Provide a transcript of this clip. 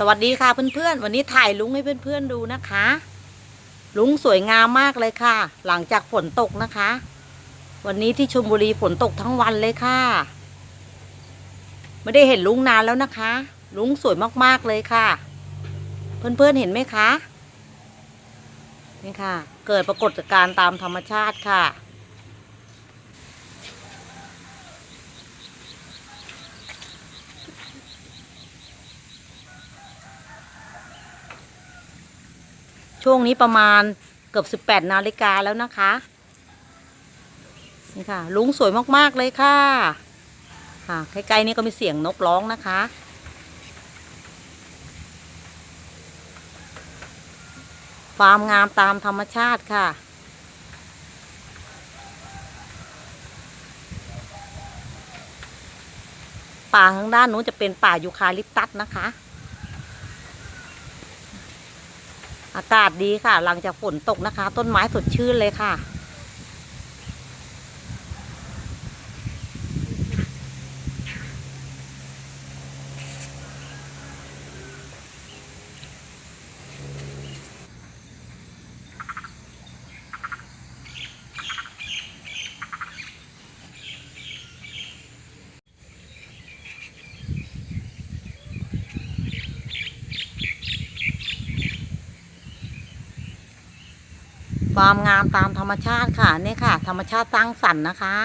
สวัสดีค่ะเพื่อนๆ วันนี้ถ่ายลุงให้เพื่อนๆดูนะคะ ลุงสวยงามมากเลยค่ะ หลังจากฝนตกนะคะ วันนี้ที่ชลบุรีฝนตกทั้งวันเลยค่ะ ไม่ได้เห็นลุงนานแล้วนะคะ ลุงสวยมากๆเลยค่ะ เพื่อนๆเห็นไหมคะนี่ค่ะ เกิดปรากฏการณ์ตามธรรมชาติค่ะ ช่วงนี้ประมาณเกือบสิบแปดนาฬิกาแล้วนะคะ นี่ค่ะ ลุงสวยมาก ๆ เลยค่ะ ค่ะใกล้ๆนี่ก็มีเสียงนกร้องนะคะ ความงามตามธรรมชาติค่ะป่าข้างด้านนู้นจะเป็นป่ายูคาลิปตัสนะคะ อากาศดีค่ะ หลังจากฝนตกนะคะ ต้นไม้สดชื่นเลยค่ะ ความงามตามธรรมชาติค่ะนี่ค่ะ ธรรมชาติสร้างสรรค์นะคะ